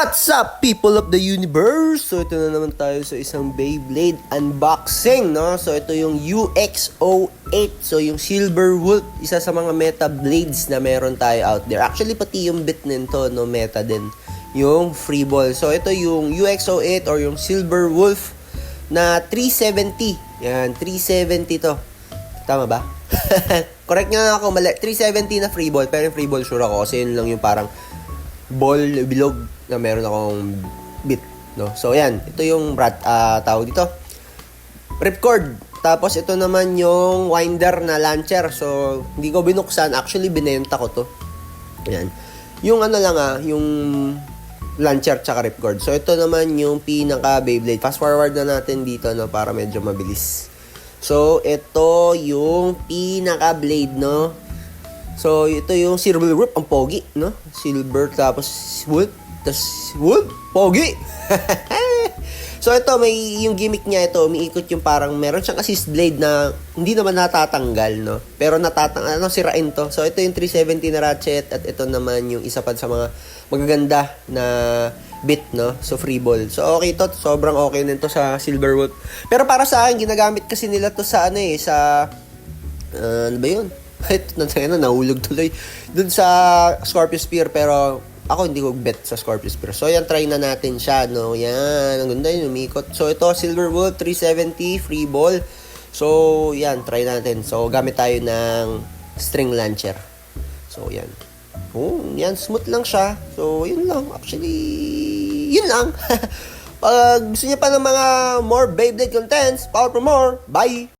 What's up, people of the universe? So, ito na naman tayo sa isang Beyblade unboxing, no? So, ito yung UXO8. So, yung Silver Wolf, isa sa mga meta blades na meron tayo out there. Actually, pati yung bit nito, no, meta din. Yung free ball. So, ito yung UXO8 or yung Silver Wolf na 370. Yan, 370 to. Tama ba? Correct nga ako, mali. 370 na free ball. Pero yung free ball, sure ako. Kasi yun lang yung parang ball bilog na meron akong bit. No? So, yan. Ito yung rat, ah, tawag dito. Ripcord. Tapos, ito naman yung winder na launcher. So, hindi ko binuksan. Actually, binenta ko to. Yan. Yung ano lang ah, yung launcher tsaka ripcord. So, ito naman yung pinaka Beyblade. Fast forward na natin dito no, para medyo mabilis. So, ito yung pinaka blade, no? So, ito yung silver wolf, ang pogi, no? Silver, tapos wolf, tapos wolf, pogi! so, ito, may, yung gimmick niya ito, umiikot yung parang, meron siyang assist blade na hindi naman natatanggal, no? Pero natatanggal, ano, sirain to. So, ito yung 370 na ratchet, at ito naman yung isa pa sa mga magaganda na bit, no? So, free ball. So, okay to. Sobrang okay nito sa Silver Wolf. Pero para sa akin, ginagamit kasi nila to sa, ano eh, sa, uh, ano ba yun? Ito na tayo na, nahulog tuloy. Dun sa Scorpio Spear, pero ako hindi ko bet sa Scorpio Spear. So, yan, try na natin siya, no? Yan, ang ganda yun, umikot. So, ito, Silver Wolf 370, free ball. So, yan, try natin. So, gamit tayo ng string launcher. So, yan. Oh, yan, smooth lang siya. So, yun lang. Actually, yun lang. Pag gusto niyo pa ng mga more Beyblade contents, power for more. Bye!